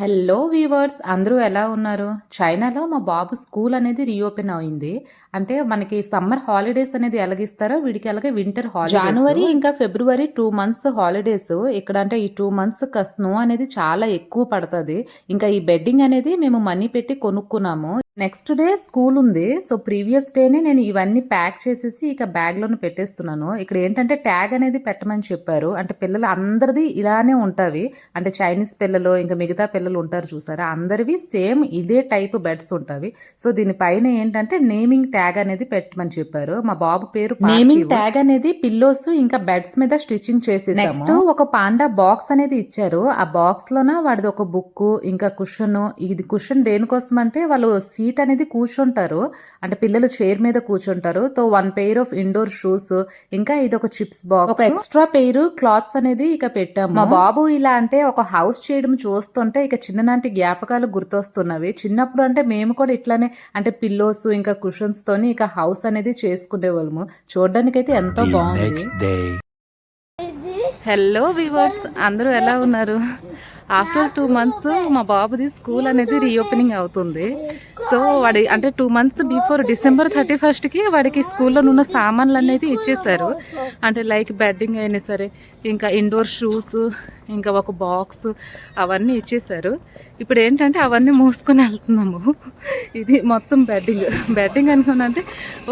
Hello weavers అందరూ ఎలా ఉన్నారు? చైనాలో మా బాబు స్కూల్ అనేది రీఓపెన్ అయింది. అంటే మనకి సమ్మర్ హాలిడేస్ అనేది ఎలాగిస్తారో వీడికి అలాగే వింటర్ హాలిడేస్ జనవరి ఇంకా ఫిబ్రవరి టూ మంత్స్ హాలిడేస్ ఇక్కడ అంటే ఈ టూ మంత్స్ స్నో అనేది చాలా ఎక్కువ పడుతుంది. ఇంకా ఈ బెడ్డింగ్ అనేది మేము మనీ పెట్టి కొనుక్కున్నాము. నెక్స్ట్ డే స్కూల్ ఉంది. సో ప్రీవియస్ డేనే నేను ఇవన్నీ ప్యాక్ చేసేసి ఇక బ్యాగ్లోనే పెట్టేస్తున్నాను. ఇక్కడ ఏంటంటే ట్యాగ్ అనేది పెట్టమని చెప్పారు. అంటే పిల్లలు అందరిది ఇలానే ఉంటాయి అంటే చైనీస్ పిల్లలు ఇంకా మిగతా పిల్లలు ఉంటారు చూసారా? అందరివి సేమ్ ఇదే టైప్ బెడ్స్ ఉంటాయి సో దీనిపైన ఏంటంటే నేమింగ్ ట్యాగ్ అనేది పెట్టమని చెప్పారు. మా బాబు పేరు నేమింగ్ ట్యాగ్ అనేది పిల్లోస్ ఇంకా బెడ్స్ మీద స్టిచ్చింగ్ చేసి నెక్స్ట్ ఒక పాండా బాక్స్ అనేది ఇచ్చారు. ఆ బాక్స్ లోన వాడిది ఒక బుక్ ఇంకా కుషన్ ఇది కుషన్ దేనికోసం అంటే వాళ్ళు సీట్ అనేది కూర్చుంటారు. అంటే పిల్లలు చైర్ మీద కూర్చుంటారు. తో one pair of indoor shoes ఇంకా ఇది ఒక చిప్స్ బాక్స్. ఒక ఎక్స్ట్రా పెయిర్ క్లాత్స్ అనేది ఇక పెట్టాము. మా బాబు ఇలా అంటే ఒక హౌస్ చేయడం చూస్తుంటే ఇక చిన్ననాటి జ్ఞాపకాలు గుర్తొస్తున్నవి. చిన్నప్పుడు అంటే మేము కూడా ఇట్లానే అంటే పిల్లోస్ ఇంకా కుషన్స్ తోని ఇక హౌస్ అనేది చేసుకునే వాళ్ళము చూడడానికైతే ఎంతో బాగుంది. హలో వీవర్స్ అందరూ ఎలా ఉన్నారు? ఆఫ్టర్ టూ మంత్స్ మా బాబుది స్కూల్ అనేది రీఓపెనింగ్ అవుతుంది. సో వాడి అంటే two months before December thirty ఫస్ట్కి వాడికి స్కూల్లో ఉన్న సామాన్లు అనేది ఇచ్చేసారు అంటే లైక్ బెడ్డింగ్ అయినా సరే ఇంకా ఇండోర్ షూస్ ఇంకా ఒక బాక్స్ అవన్నీ ఇచ్చేసారు ఇప్పుడు ఏంటంటే అవన్నీ మూసుకొని వెళ్తున్నాము. ఇది మొత్తం బెడ్డింగ్ బెడ్డింగ్ అనుకున్నంటే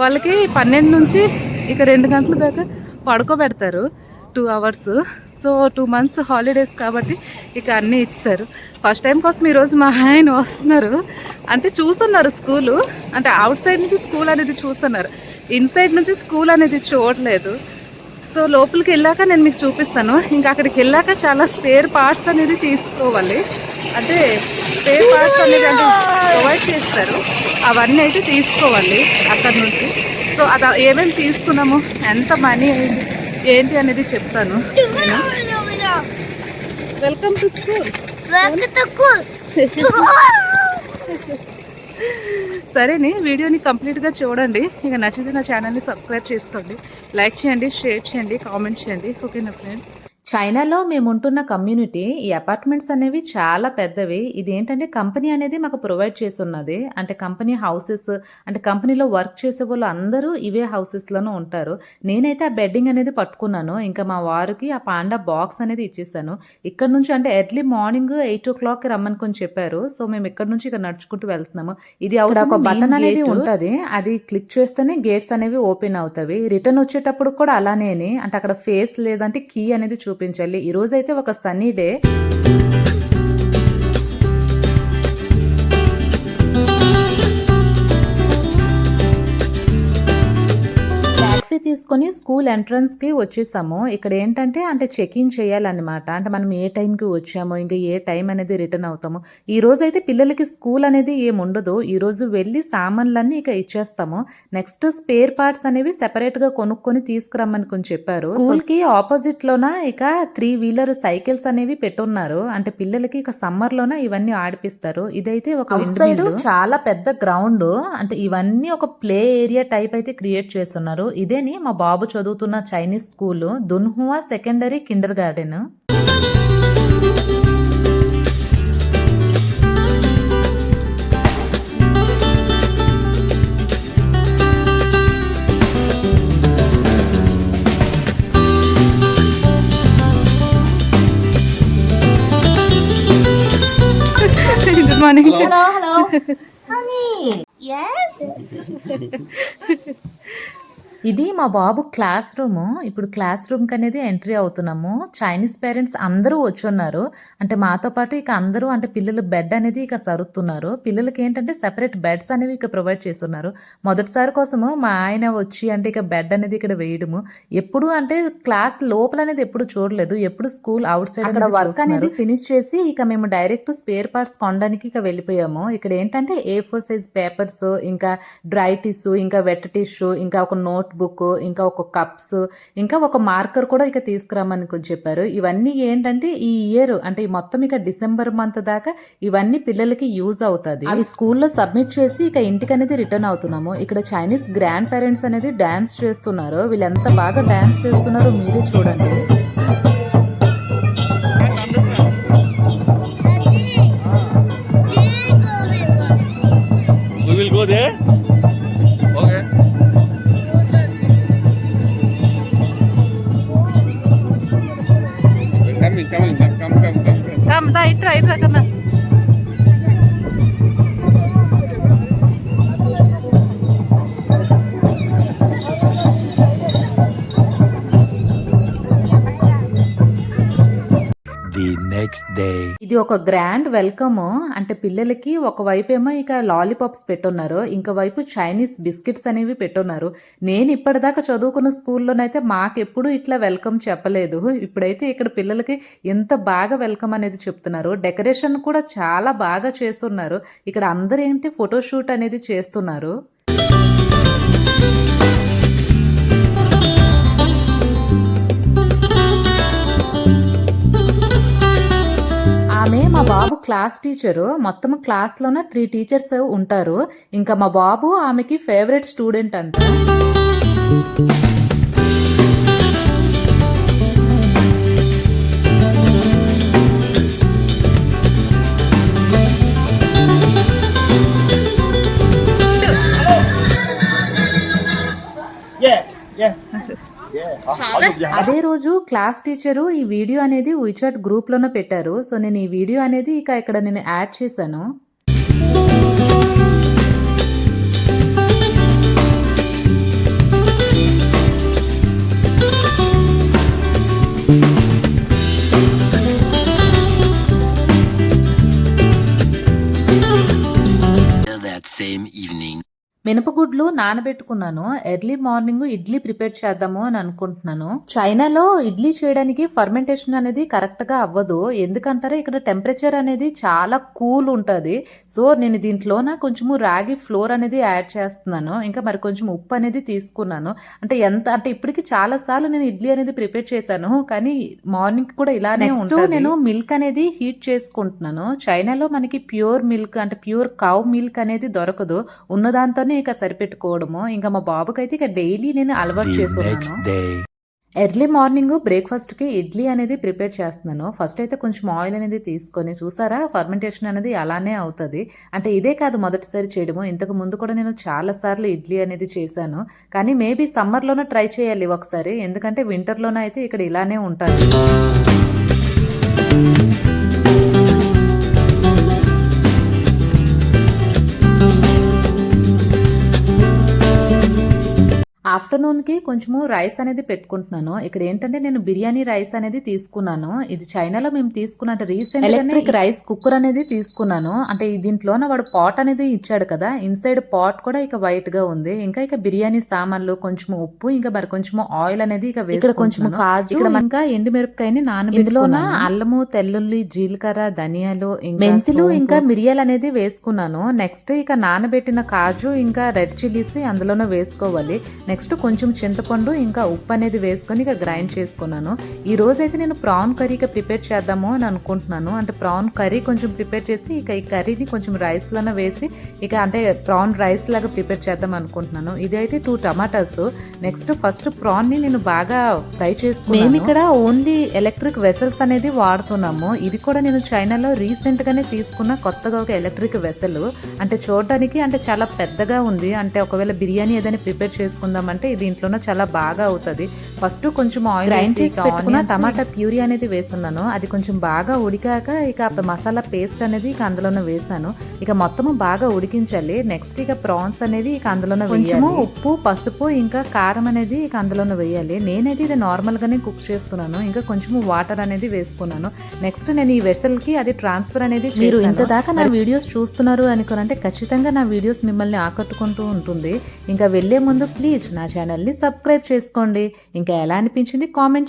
వాళ్ళకి పన్నెండు నుంచి ఇక రెండు గంటల దాకా పడుకోబెడతారు. Two hours. So two months holidays కాబట్టి ఇక అన్నీ ఇచ్చారు. ఫస్ట్ టైం కోసం ఈరోజు మా ఆయన వస్తున్నారు. అంటే చూస్తున్నారు స్కూలు. అంటే అవుట్ సైడ్ నుంచి స్కూల్ అనేది చూస్తున్నారు. ఇన్సైడ్ నుంచి స్కూల్ అనేది చూడలేదు. సో లోపలికి వెళ్ళాక నేను మీకు చూపిస్తాను. ఇంకా అక్కడికి వెళ్ళాక చాలా స్పేర్ పార్ట్స్ అనేది తీసుకోవాలి. అంటే స్పేర్ పార్ట్స్ అనేది అంటే ప్రొవైడ్ చేస్తారు. అవన్నీ అయితే తీసుకోవాలి అక్కడ నుంచి. సో అది ఏమేమి తీసుకున్నాము? ఎంత మనీ అయింది? ఏంటి అనేది చెప్తాను. వెల్కమ్ టు స్కూల్ సరేని వీడియోని కంప్లీట్గా చూడండి. ఇక నచ్చితే నా ఛానల్ని సబ్స్క్రైబ్ చేసుకోండి. లైక్ చేయండి షేర్ చేయండి కామెంట్ చేయండి. ఓకేనా ఫ్రెండ్స్? చైనాలో మేము ఉంటున్న కమ్యూనిటీ ఈ అపార్ట్మెంట్స్ అనేవి చాలా పెద్దవి. ఇది ఏంటంటే కంపెనీ అనేది మాకు ప్రొవైడ్ చేసి ఉన్నది అంటే కంపెనీ హౌసెస్ అంటే కంపెనీలో వర్క్ చేసే వాళ్ళు అందరూ ఇవే హౌసెస్లోనూ ఉంటారు. నేనైతే ఆ బెడ్డింగ్ అనేది పట్టుకున్నాను. ఇంకా మా వారికి ఆ పాండా బాక్స్ అనేది ఇచ్చేసాను. ఇక్కడ నుంచి అంటే early morning eight o'clock రమ్మనుకొని చెప్పారు. సో మేము ఇక్కడ నుంచి ఇక నడుచుకుంటూ వెళ్తున్నాము. ఇది ఒక బటన్ అనేది ఉంటది. అది క్లిక్ చేస్తేనే గేట్స్ అనేవి ఓపెన్ అవుతాయి. రిటర్న్ వచ్చేటప్పుడు కూడా అలానే అంటే అక్కడ ఫేస్ లేదంటే కీ అనేది చూపించాలి ఈ రోజు ఒక సన్నీ డే తీసుకొని స్కూల్ ఎంట్రన్స్కి వచ్చేసాము. ఇక్కడ ఏంటంటే అంటే చెక్ ఇన్ చేయాలన్నమాట. అంటే మనం ఏ టైంకి వచ్చామో ఇంకా ఏ టైం అనేది రిటర్న్ అవుతాము. ఈ రోజు అయితే పిల్లలకి స్కూల్ అనేది ఏం ఉండదు ఈ రోజు వెళ్ళి సామాన్లన్నీ ఇక ఇచ్చేస్తాము. నెక్స్ట్ స్పేర్ పార్ట్స్ అనేవి సెపరేట్గా కొనుక్కొని తీసుకురమ్మని కొంచెం చెప్పారు. స్కూల్కి ఆపోజిట్ లోన ఇక త్రీ వీలర్ సైకిల్స్ అనేవి పెట్టున్నారు. అంటే పిల్లలకి ఇక సమ్మర్ లోన ఇవన్నీ ఆడిపిస్తారు. ఇదైతే ఒక సైడ్ చాలా పెద్ద గ్రౌండ్. అంటే ఇవన్నీ ఒక ప్లే ఏరియా టైప్ అయితే క్రియేట్ చేస్తున్నారు. ఇదేని మా బాబు చదువుతున్న Chinese school Dunhua secondary kindergarten good morning Hello, hello. Honey. Yes. ఇది మా బాబు క్లాస్ రూమ్. ఇప్పుడు క్లాస్ రూమ్కి అనేది ఎంట్రీ అవుతున్నాము. చైనీస్ పేరెంట్స్ అందరూ వచ్చున్నారు. అంటే మాతో పాటు ఇక అందరూ అంటే పిల్లలు బెడ్ అనేది ఇక సరుతున్నారు. పిల్లలకి ఏంటంటే సెపరేట్ బెడ్స్ అనేవి ఇక ప్రొవైడ్ చేస్తున్నారు. మొదటిసారి కోసము మా ఆయన వచ్చి అంటే ఇక బెడ్ అనేది ఇక్కడ వేయడము. ఎప్పుడు అంటే క్లాస్ లోపల అనేది ఎప్పుడు చూడలేదు. ఎప్పుడు స్కూల్ అవుట్ సైడ్ అక్కడ వర్క్ అనేది ఫినిష్ చేసి ఇక మేము డైరెక్ట్ స్పేర్ పార్ట్స్ కొనడానికి ఇక వెళ్ళిపోయాము. ఇక్కడ ఏంటంటే ఏ ఫోర్ సైజ్ పేపర్స్ ఇంకా డ్రై టిష్యూ ఇంకా వెట్ టిష్యూ ఇంకా ఒక నోట్ బుక్ ఇంకా ఒక కప్స్ ఇంకా ఒక మార్కర్ కూడా ఇక తీసుకురామని కొంచెం చెప్పారు. ఇవన్నీ ఏంటంటే ఈ ఇయర్ అంటే ఈ మొత్తం ఇక డిసెంబర్ మంత్ దాకా ఇవన్నీ పిల్లలకి యూజ్ అవుతుంది. అవి స్కూల్లో సబ్మిట్ చేసి ఇక ఇంటికి అనేది రిటర్న్ అవుతున్నాము. ఇక్కడ చైనీస్ గ్రాండ్ పేరెంట్స్ అనేది డాన్స్ చేస్తున్నారు. వీళ్ళు ఎంత బాగా డాన్స్ చేస్తున్నారో మీరే చూడండి. രണ്ടാമതായി ട്രൈ നടക്കുന്നത് ది నెక్స్ట్ డే ఇది ఒక గ్రాండ్ వెల్కమ్ అంటే పిల్లలకి ఒక వైపు ఏమో ఇక లాలీపాప్స్ పెట్టున్నారు ఇంకో వైపు చైనీస్ బిస్కెట్స్ అనేవి పెట్టున్నారు. నేను ఇప్పటిదాకా చదువుకున్న స్కూల్లోనైతే మాకెప్పుడు ఇట్లా వెల్కమ్ చెప్పలేదు. ఇప్పుడైతే ఇక్కడ పిల్లలకి ఎంత బాగా వెల్కమ్ అనేది చెప్తున్నారు. డెకరేషన్ కూడా చాలా బాగా చేస్తున్నారు. ఇక్కడ అందరు ఏంటి ఫోటోషూట్ అనేది చేస్తున్నారు. బాబు క్లాస్ టీచరు. మొత్తం క్లాస్లోనే త్రీ టీచర్స్ ఉంటారు. ఇంకా మా బాబు ఆమెకి ఫేవరెట్ స్టూడెంట్ అంట. Yeah, yeah. అదే రోజు క్లాస్ టీచరు ఈ వీడియో అనేది విచాట్ గ్రూప్లోనే పెట్టారు. సో నేను ఈ వీడియో అనేది ఇక ఇక్కడ నేను యాడ్ చేశాను. మినపగుడ్లు నానబెట్టుకున్నాను. ఎర్లీ మార్నింగ్ ఇడ్లీ ప్రిపేర్ చేద్దాము అని అనుకుంటున్నాను. చైనాలో ఇడ్లీ చేయడానికి ఫర్మెంటేషన్ అనేది కరెక్ట్గా అవ్వదు. ఎందుకంటారా? ఇక్కడ టెంపరేచర్ అనేది చాలా కూల్ ఉంటది. సో నేను దీంట్లోన కొంచెము రాగి ఫ్లోర్ అనేది యాడ్ చేస్తున్నాను. ఇంకా మరి కొంచెం ఉప్పు అనేది తీసుకున్నాను. అంటే ఎంత అంటే ఇప్పటికి చాలా సార్లు నేను ఇడ్లీ అనేది ప్రిపేర్ చేశాను. కానీ మార్నింగ్ కూడా ఇలానే ఉంటుంది. నేను మిల్క్ అనేది హీట్ చేసుకుంటున్నాను. చైనాలో మనకి ప్యూర్ మిల్క్ అంటే ప్యూర్ కౌ మిల్క్ అనేది దొరకదు. ఉన్నదాంతోనే ఇక సరిపెట్టుకోవడము. ఇంకా మా బాబుకి అయితే ఇక డైలీ నేను అలవాటు చేస్తున్నాను. ఎర్లీ మార్నింగ్ బ్రేక్ఫాస్ట్కి ఇడ్లీ అనేది ప్రిపేర్ చేస్తున్నాను. ఫస్ట్ అయితే కొంచెం ఆయిల్ అనేది తీసుకొని చూసారా? ఫర్మెంటేషన్ అనేది అలానే అవుతుంది. అంటే ఇదే కాదు మొదటిసారి చేయడము. ఇంతకు ముందు కూడా నేను చాలా సార్లు ఇడ్లీ అనేది చేశాను. కానీ మేబీ సమ్మర్లోనే ట్రై చేయాలి ఒకసారి. ఎందుకంటే వింటర్లోనే అయితే ఇక్కడ ఇలానే ఉంటుంది ఆఫ్టర్నూన్కి కొంచెము రైస్ అనేది పెట్టుకుంటున్నాను. ఇక్కడ ఏంటంటే నేను బిర్యానీ రైస్ అనేది తీసుకున్నాను. ఇది చైనాలో మేము తీసుకున్న రీసెంట్ ఎలక్ట్రిక్ రైస్ కుక్కర్ అనేది తీసుకున్నాను. అంటే దీంట్లోన వాడు పాట్ అనేది ఇచ్చాడు కదా ఇన్సైడ్ పాట్ కూడా ఇక వైట్గా ఉంది. ఇంకా ఇక బిర్యానీ సామాన్లు కొంచెం ఉప్పు ఇంకా మరి కొంచెం ఆయిల్ అనేది ఇక ఇక్కడ కొంచెం కాజు ఇక్కడ ఇంకా ఎండు మిరపకాయని నానబెట్టులోన అల్లము తెల్లుల్లి జీలకర్ర ధనియాలు మెంతులు ఇంకా మిరియాలు అనేది వేసుకున్నాను. నెక్స్ట్ ఇక నానబెట్టిన కాజు ఇంకా రెడ్ చిల్లీస్ అందులోనే వేసుకోవాలి. నెక్స్ట్ కొంచెం చింతపండు ఇంకా ఉప్పు అనేది వేసుకొని ఇక గ్రైండ్ చేసుకున్నాను. ఈ రోజు అయితే నేను ప్రాన్ కర్రీ ప్రిపేర్ చేద్దాము అని అనుకుంటున్నాను. అంటే ప్రాన్ కర్రీ కొంచెం ప్రిపేర్ చేసి ఇక ఈ కర్రీని కొంచెం రైస్లోనే వేసి ఇక అంటే ప్రాన్ రైస్ లాగా ప్రిపేర్ చేద్దాం అనుకుంటున్నాను. ఇది అయితే టూ టమాటాస్. నెక్స్ట్ ఫస్ట్ ప్రాన్ని నేను బాగా ఫ్రై చేసుకున్నాను. మేము ఇక్కడ ఓన్లీ ఎలక్ట్రిక్ వెసల్స్ అనేది వాడుతున్నాము. ఇది కూడా నేను చైనాలో రీసెంట్ గానే తీసుకున్న కొత్తగా ఒక ఎలక్ట్రిక్ వెసల్. అంటే చూడడానికి అంటే చాలా పెద్దగా ఉంది. అంటే ఒకవేళ బిర్యానీ ఏదైనా ప్రిపేర్ చేసుకుందాం అంటే దీంట్లోనే చాలా బాగా అవుతుంది. ఫస్ట్ కొంచెం ఆయిల్ గ్రైండ్ చేసి పెట్టుకున్న టమాటా ప్యూరీ అనేది వేస్తున్నాను అది కొంచెం బాగా ఉడికాక ఇక మసాలా పేస్ట్ అనేది ఇక అందులోనే వేసాను. ఇక మొత్తము బాగా ఉడికించాలి. నెక్స్ట్ ఇక ప్రాన్స్ అనేది ఇక అందులోనే కొంచెము ఉప్పు పసుపు ఇంకా కారం అనేది ఇక అందులోనే వేయాలి. నేనైతే ఇది నార్మల్ గానే కుక్ చేస్తున్నాను. ఇంకా కొంచెము వాటర్ అనేది వేసుకున్నాను. నెక్స్ట్ నేను ఈ వెసల్కి అది ట్రాన్స్ఫర్ అనేది మీరు ఇంత దాకా నా వీడియోస్ చూస్తున్నారు అనుకోనంటే ఖచ్చితంగా నా వీడియోస్ మిమ్మల్ని ఆకట్టుకుంటూ ఉంటుంది. ఇంకా వెళ్ళే ముందు ప్లీజ్ నా ఛానల్ని సబ్స్క్రైబ్ చేసుకోండి. ఇంకా ఎలా అనిపించింది కామెంట్